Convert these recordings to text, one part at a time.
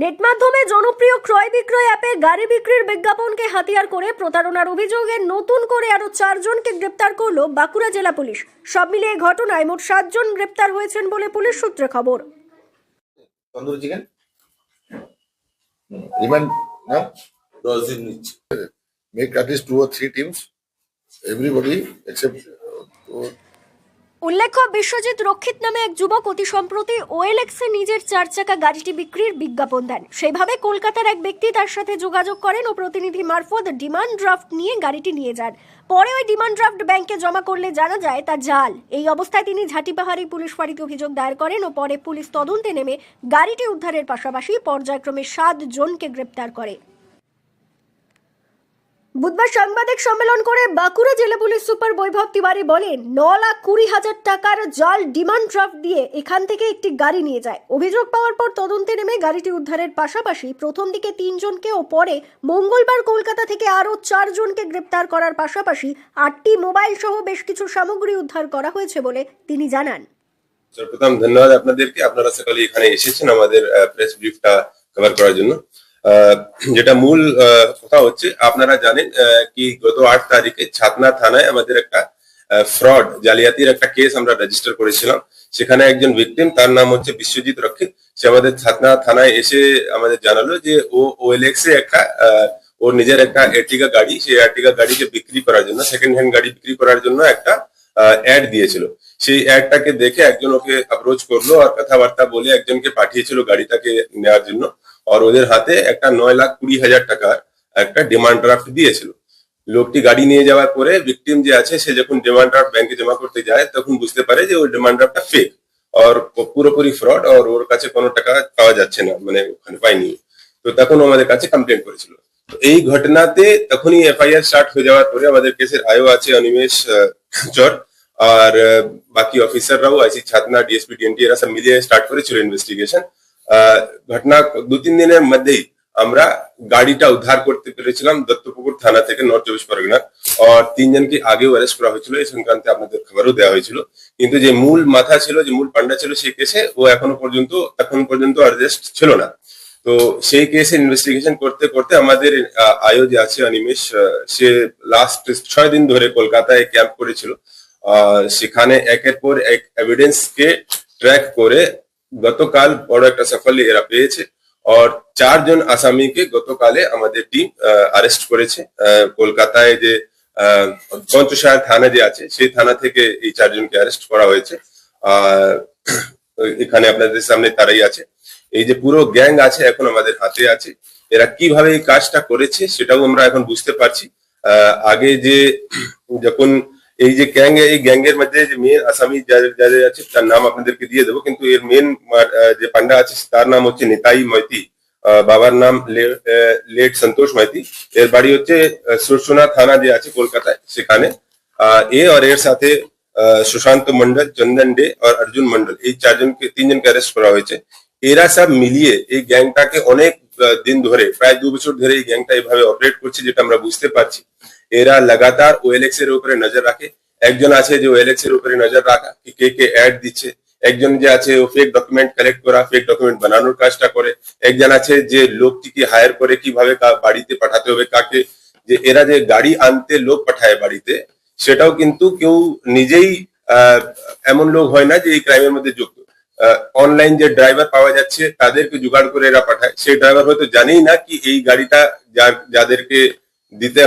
Net মাধ্যমে জনপ্রিয় ক্রয় বিক্রয় অ্যাপে গাড়ি বিক্রির বিজ্ঞাপনকে হাতিয়ার করে প্রতারণার অভিযোগে নতুন করে আরও চারজনকে গ্রেপ্তার করল বাঁকুড়া জেলা পুলিশ। সব মিলিয়ে ঘটনায় মোট সাতজন গ্রেপ্তার হয়েছেন বলে পুলিশ সূত্রে খবর। Remand make at least two or three teams. Everybody except উল্লেখ্য, বিশ্বজিৎ রক্ষিত নামে এক যুবক অতি সম্প্রতি ওএলএক্সে নিজের চার চাকা গাড়িটি বিক্রির বিজ্ঞাপন দেন। সেইভাবে কলকাতার এক ব্যক্তি তার সাথে যোগাযোগ করেন ও প্রতিনিধি মারফত ডিমান্ড ড্রাফট নিয়ে গাড়িটি নিয়ে যান। পরে ওই ডিমান্ড ড্রাফট ব্যাংকে জমা করলে জানা যায়, তা জাল। এই অবস্থায় তিনি ঝাঁটিপাহাড়ি পুলিশ ফাঁড়িতে অভিযোগ দায়ের করেন ও পরে পুলিশ তদন্তে নেমে গাড়িটি উদ্ধারের পাশাপাশি পর্যায়ক্রমে সাত জনকে গ্রেপ্তার করে। বুধবার সাংবাদিক সম্মেলন করে বাঁকুড়া জেলা পুলিশ সুপার বৈভব তিওয়ারি বলেন, ন লাখ কুড়ি হাজার টাকার জাল ডিমান্ড ড্রাফট দিয়ে এখান থেকে একটি গাড়ি নিয়ে যায়। অভিযোগ পাওয়ার পর তদন্তে নেমে গাড়িটি উদ্ধারের পাশাপাশি প্রথম দিকে তিনজনকে ও পরে মঙ্গলবার কলকাতা থেকে আরও চারজনকে গ্রেপ্তার করার পাশাপাশি আটটি মোবাইল সহ বেশ কিছু সামগ্রী উদ্ধার করা হয়েছে বলে তিনি জানান। সর্বপ্রথম ধন্যবাদ আপনাদেরকে। আপনারা সকালে এখানে এসেছেন আমাদের প্রেস ব্রিফটা কভার করার জন্য। যেটা মূল কথা হচ্ছে, আপনারা জানেন কি গত আট তারিখে ছাতনা থানায় আমাদের একটা ফ্রড জালিয়াতির একটা কেস আমরা রেজিস্টার করেছিলাম। সেখানে একজন ভিকটিম তার নাম হচ্ছে বিশ্বজিৎ রক্ষিত। সে আমাদের ছাতনা থানায় এসে আমাদের জানালো যে ও ওএলএক্স এ একটা ওর নিজের একটা এর্টিগা গাড়ি, সেই এর্টিগা গাড়িকে বিক্রি করার জন্য সেকেন্ড হ্যান্ড গাড়ি বিক্রি করার জন্য একটা অ্যাড দিয়েছিল। সেই অ্যাডটাকে দেখে একজন ওকে অ্যাপ্রোচ করল আর কথাবার্তা বলে একজনকে পাঠিয়েছিল গাড়িটাকে নেওয়ার জন্য। আর ওদের হাতে একটা নয় লাখ কুড়ি হাজার টাকার একটা ডিমান্ড ড্রাফট দিয়েছিল। লোকটি গাড়ি নিয়ে যাওয়ার পরে ভিকটিম যে আছে, সে যখন ডিমান্ড ড্রাফট ব্যাংকে জমা করতে যায়, তখন বুঝতে পারে যে ওই ডিমান্ড ড্রাফটটা ফেক আর পুরোপুরি ফ্রড আর ওর কাছে কোনো টাকা পাওয়া যাচ্ছে না মানে ওখানে পাইনি তো তখন আমাদের কাছে কমপ্লেন করেছিল। এই ঘটনাতে তখনই এফআইআর স্টার্ট হয়ে যাওয়ার পরে আমাদের কেসের আয়ও আছে অনিমেষ চর আর বাকি অফিসাররাও আছে ছাতনা ডিএসপি ডিএনটি এরা সব মিলিয়ে স্টার্ট করেছিল ইনভেস্টিগেশন ঘটনা দু তিন দিনের মধ্যেই আমরা গাড়িটা উদ্ধার করতে পেরেছিলাম দত্তপুকুর থানা থেকে নর্থ চব্বিশ পরগনা আর তিনজনকে আগেও অ্যারেস্ট করা হয়েছিল এই সংক্রান্তে আপনাদের খবরও দেওয়া হয়েছিল। কিন্তু যে মূল মাথা ছিল, যে মূল পান্ডা ছিল সেই কেসে ও এখনও পর্যন্ত, এখন পর্যন্ত অ্যারেস্ট ছিল না। তো সেই কেসে ইনভেস্টিগেশন করতে করতে আমাদের আয়ো যে আছে, অনিমেষ সে লাস্ট ছয় দিন ধরে কলকাতায় ক্যাম্প করেছিল। সেখানে একের পর এক এভিডেন্স কে ট্র্যাক করে গতকাল বড় একটা সাফল্য এরা পেয়েছে আর চারজন আসামিকে গতকালে আমাদের টিম অ্যারেস্ট করেছে। কলকাতায় যে আহ, পঞ্চশায়র থানা যে আছে সেই থানা থেকে এই চারজনকে অ্যারেস্ট করা হয়েছে। এখানে আপনাদের সামনে তারাই আছে। এই যে পুরো গ্যাং আছে এখন আমাদের হাতে আছে। এরা কীভাবে এই কাজটা করেছে সেটাও আমরা এখন বুঝতে পারছি। আগে যে যখন এই যে গ্যাং এই গ্যাংয়ের মধ্যে যে মেন আসামি যাদের যাদের আছে তার নাম আপনাদেরকে দিয়ে দেবো কিন্তু এর মেন যে পান্ডা আছে তার নাম হচ্ছে নিতাই মৈতি আহ, বাবার নাম লে- আহ, লেট সন্তোষ মাইতি এর বাড়ি হচ্ছে আহ, সুরসোনা থানা যে আছে কলকাতায় সেখানে আহ, এ আর এর সাথে আহ, সুশান্ত মন্ডল চন্দন ডে আর অর্জুন মন্ডল এই চারজনকে তিনজনকে অ্যারেস্ট করা হয়েছে এরা সব মিলিয়ে এই গ্যাংটাকে অনেক আহ, দিন ধরে প্রায় দু বছর ধরে এই গ্যাংটা এইভাবে অপারেট করছে যেটা আমরা বুঝতে পারছি এরা লাগাতার ওএলএক্স এর উপরে নজর রাখে। একজন আছে যে ওএলএক্স এর উপরে নজর রাখা, কি কে কে অ্যাড দিচ্ছে। একজন যে আছে ও ফেক ডকুমেন্ট কালেক্ট করা ফেক ডকুমেন্ট বানানোর কাজটা করে। একজন আছে যে লোকটিকে হায়ার করে কীভাবে বাড়িতে পাঠাতে হবে, কাকে। যে এরা যে গাড়ি আনতে লোক পাঠায় বাড়িতে, সেটাও কিন্তু কেউ নিজেই এমন লোক হয় না যে এই ক্রাইমের মধ্যে যুক্ত। অনলাইন যে ড্রাইভার পাওয়া যাচ্ছে, তাদেরকে জোগাড় করে এরা পাঠায়। সেই ড্রাইভার হয়তো জানেই না কি এই গাড়িটা যাদেরকে দিতে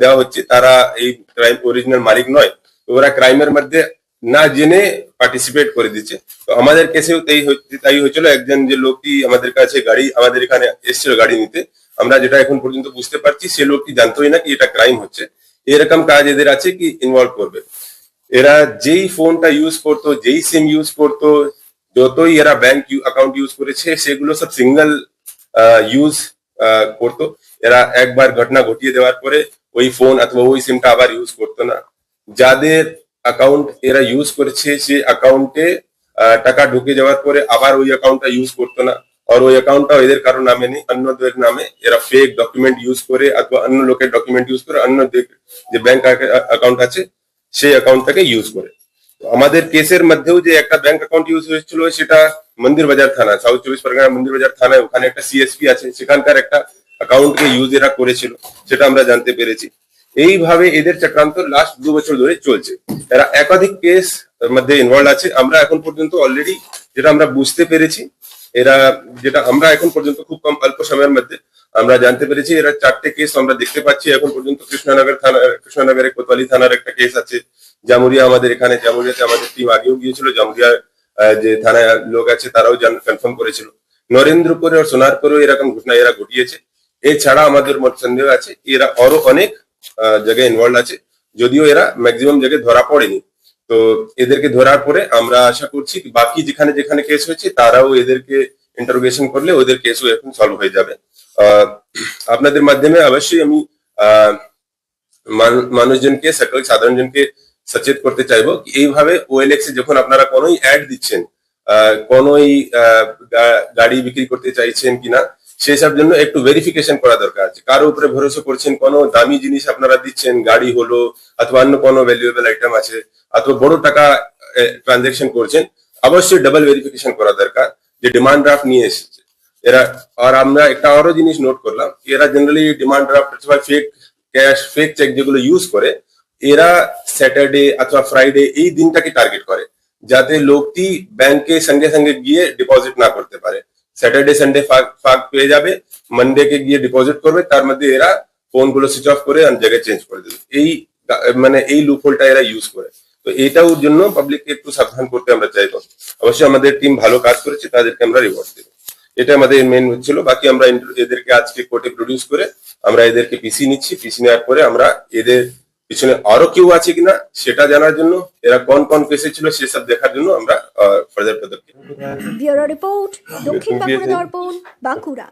দেওয়া হচ্ছে, তারা এই ক্রাইম অরিজিনাল মালিক নয়। ওরা ক্রাইমের মধ্যে না জেনে পার্টিসিপেট করে দিচ্ছে। তো আমাদের কেসেও তাই তাই হয়েছিল। একজন যে লোকটি আমাদের কাছে গাড়ি, আমাদের এখানে এসেছিল গাড়ি নিতে। আমরা যেটা এখন পর্যন্ত বুঝতে পারছি, সে লোকটি জানতোই না কি এটা ক্রাইম হচ্ছে। এরকম কাজ এদের আছে কি ইনভলভ করবে? এরা যেই ফোনটা ইউজ করতো, যেই সিম ইউজ করতো, যতই এরা ব্যাংক অ্যাকাউন্ট ইউজ করেছে, সেগুলো সব সিঙ্গেল ইউজ করতো। এরা একবার ঘটনা ঘটিয়ে দেওয়ার পরে ওই ফোন অথবা ওই সিমটা আবার ইউজ করতো না। যাদের অ্যাকাউন্ট এরা ইউজ করেছে সেই অ্যাকাউন্টে টাকা ঢুকে যাওয়ার পরে আবার ওই অ্যাকাউন্টটা ইউজ করতো না। আর ওই অ্যাকাউন্টটা এদের কারও নামে নেই অন্যদের নামে। এরা ফেক ডকুমেন্ট ইউজ করে অথবা অন্য লোকের ডকুমেন্ট ইউজ করে অন্য যে ব্যাংক অ্যাকাউন্ট আছে, সেই অ্যাকাউন্টটাকে ইউজ করে। আমাদের কেসের মধ্যেও যে একটা ব্যাংক অ্যাকাউন্ট ইউজ হয়েছিল সেটা মন্দির বাজার থানা সাউথ চব্বিশ পরগনা মন্দির বাজার থানায়, ওখানে একটা সিএসপি আছে, সেখানকার একটা অ্যাকাউন্টকে ইউজ এরা করেছিল, সেটা আমরা জানতে পেরেছি। এইভাবে এদের চক্রান্ত লাস্ট দু বছর ধরে চলছে। এরা একাধিক কেস মধ্যে ইনভলভ আছে, আমরা এখন পর্যন্ত অলরেডি যেটা আমরা বুঝতে পেরেছি এরা যেটা আমরা এখন পর্যন্ত খুব কম অল্প সময়ের মধ্যে আমরা জানতে পেরেছি। এরা চারটে কেস আমরা দেখতে পাচ্ছি। এখন পর্যন্ত কৃষ্ণনগর থানা কৃষ্ণনগরের কোতোয়ালি থানার একটা কেস আছে। জামুরিয়া আমাদের এখানে, জামুরিয়াতে আমাদের টিম আগেও গিয়েছিল। জামুরিয়া যে থানায় লোক আছে তারাও কনফার্ম করেছিল। নরেন্দ্রপুরে আর সোনারপুরে এরকম ঘটনা এরা ঘটিয়েছে। এছাড়া আমাদের সন্দেহ আছে, এরা আরও অনেক জায়গায় ইনভলভ আছে। যদিও এরা ম্যাক্সিমাম জায়গায় ধরা পড়েনি। তো এদেরকে ধরার পরে আমরা আশা করছি বাকি যেখানে যেখানে কেস হয়েছে, তারাও এদেরকে ইন্টারোগেশন করলে ওদের কেসও এখন সলভ হয়ে যাবে। আপনাদের মাধ্যমে অবশ্যই আমি মানুষজনকে সকল সাধারণ জনকে সচেত করতে চাইব এইভাবে ওএলএক্স এ যখন আপনারা কোনোই অ্যাড দিচ্ছেন কোনোই গাড়ি বিক্রি করতে চাইছেন কিনা সেসব জন্য একটু ভেরিফিকেশন করা দরকার আছে। কারও উপরে ভরসা করছেন কোনো দামি জিনিস আপনারা দিচ্ছেন, গাড়ি হলো অথবা অন্য কোনো ভ্যালুয়েবল আইটেম আছে, অথবা বড় টাকা ট্রানজেকশন করছেন, অবশ্যই ডাবল ভেরিফিকেশন করা দরকার যে ডিমান্ড ড্রাফট নিয়ে এসেছে। এরা, আর আমরা একটা আরও জিনিস নোট করলাম, এরা জেনারেলি ডিমান্ড ড্রাফট অথবা ফেক ক্যাশ ফেক চেক যেগুলো ইউজ করে, এরা স্যাটারডে অথবা ফ্রাইডে এই দিনটাকে টার্গেট করে, যাতে লোকটি ব্যাংকে সঙ্গে সঙ্গে গিয়ে ডিপোজিট না করতে পারে। স্যাটারডে সানডে ফাঁক পেয়ে যাবে। মানডে কে গিয়ে ডিপোজিট করবে, তার মধ্যে এরা ফোনগুলো সুইচ অফ করে অন্য জায়গায় চেঞ্জ করে দেবে। এই মানে এই লুপহোলটা এরা ইউজ করে। তো এটাও জন্য পাবলিককে একটু সাবধান করতে আমরা চাইব অবশ্যই আমাদের টিম ভালো কাজ করেছে, তাদেরকে আমরা রিওয়ার্ড দেবো। এটা আমাদের মেন ছিল বাকি আমরা এদেরকে আজকে কোর্টে প্রডিউস করে আমরা এদেরকে পিসি নিচ্ছি। পিসি নেওয়ার পরে আমরা এদের পিছনে আরও কেউ আছে কিনা সেটা জানার জন্য এরা কোন কোন কেসে ছিল সেসব দেখার জন্য আমরা ফার্দার পদক্ষেপ ব্যুরো রিপোর্ট দক্ষিণ বাঁকুড়া দর্পণ বাঁকুড়া।